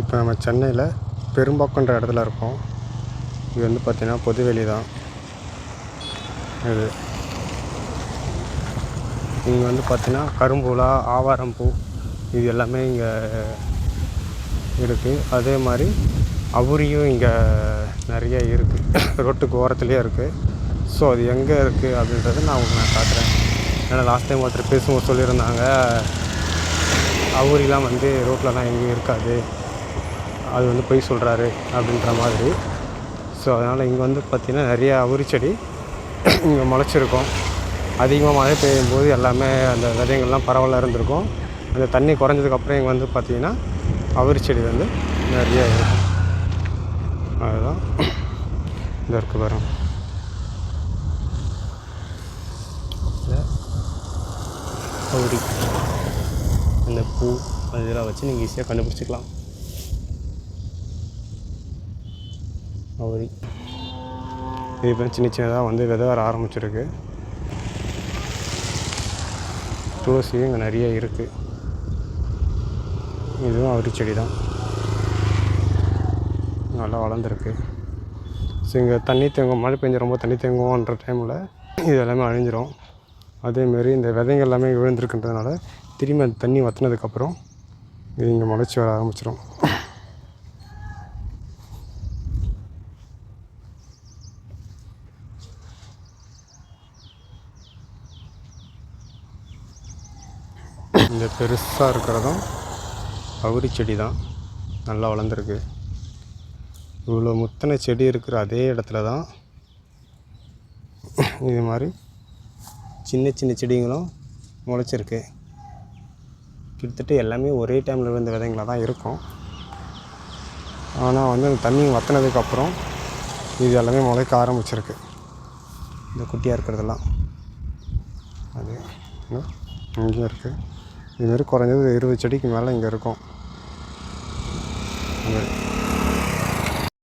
இப்போ நம்ம சென்னையில் பெரும்பாக்கன்ற இடத்துல இருக்கோம். இது வந்து பார்த்திங்கன்னா பொதுவெளி தான். இது. இங்கே வந்து பார்த்திங்கன்னா கரும்புலா ஆவாரம்பூ இது எல்லாமே இங்கே இருக்குது அதே மாதிரி அவுரியும் இங்கே நிறைய இருக்குது ரோட்டுக்கு ஓரத்துலேயே இருக்குது ஸோ அது எங்கே இருக்குது அப்படின்றத நான் உங்களுக்கு நான் காட்டுறேன். ஏன்னா லாஸ்ட் டைம் ஒருத்தர் பேசும்போது சொல்லியிருந்தாங்க. அவுரிலாம் வந்து ரோட்லலாம் எங்கேயும் இருக்காது. அது வந்து பொய் சொல்கிறாரு அப்படின்ற மாதிரி. ஸோ அதனால் இங்கே வந்து பார்த்திங்கன்னா நிறைய அவுரிச்செடி இங்கே முளைச்சிருக்கும். அதிகமாக மழை பெய்யும் போது எல்லாமே அந்த விதைங்கள்லாம் பரவலாக இருந்திருக்கும். அந்த தண்ணி குறைஞ்சதுக்கப்புறம் இங்கே வந்து பார்த்திங்கன்னா அவுரி செடி வந்து நிறைய இருக்கும். அதுதான். இந்த வரும் பாருங்க. இந்த அவுரி அந்த பூ அதெல்லாம் வச்சு நீங்கள் ஈஸியாக கண்டுபிடிச்சிக்கலாம். அவரி இது இப்போ சின்ன சின்னதாக வந்து விதை வர ஆரம்பிச்சிருக்கு. துளசியும் இங்கே நிறைய இருக்குது இதுவும் அவரி செடி தான் நல்லா வளர்ந்துருக்கு. ஸோ இங்கே தண்ணி தேங்கும் மழை பெஞ்சு ரொம்ப தண்ணி தேங்கும்ன்ற டைமில் இது எல்லாமே அழிஞ்சிரும். அதேமாரி இந்த விதைங்க எல்லாமே விழுந்திருக்குன்றதுனால திரும்பி அந்த தண்ணி வற்றினதுக்கப்புறம் இது இங்கே முளைச்சி வர ஆரம்பிச்சிடும் இந்த பெருசாக இருக்கிறதும் அவுரி செடி தான். நல்லா வளர்ந்துருக்கு. இவ்வளோ முத்தனை செடி இருக்கிற அதே இடத்துல தான் இது மாதிரி சின்ன சின்ன செடிங்களும் முளைச்சிருக்கு. கிட்டத்தட்ட எல்லாமே ஒரே டைமில் விழுந்த விதைங்களாக தான் இருக்கும். ஆனால் வந்து அந்த தண்ணி வற்றினதுக்கப்புறம் இது எல்லாமே முளைக்க ஆரம்பிச்சிருக்கு. இந்த குட்டியாக இருக்கிறதெல்லாம். அது இங்கேயும் இருக்குது இதுமாரி குறைஞ்சது இருபது செடிக்கு மேலே இங்கே இருக்கும்.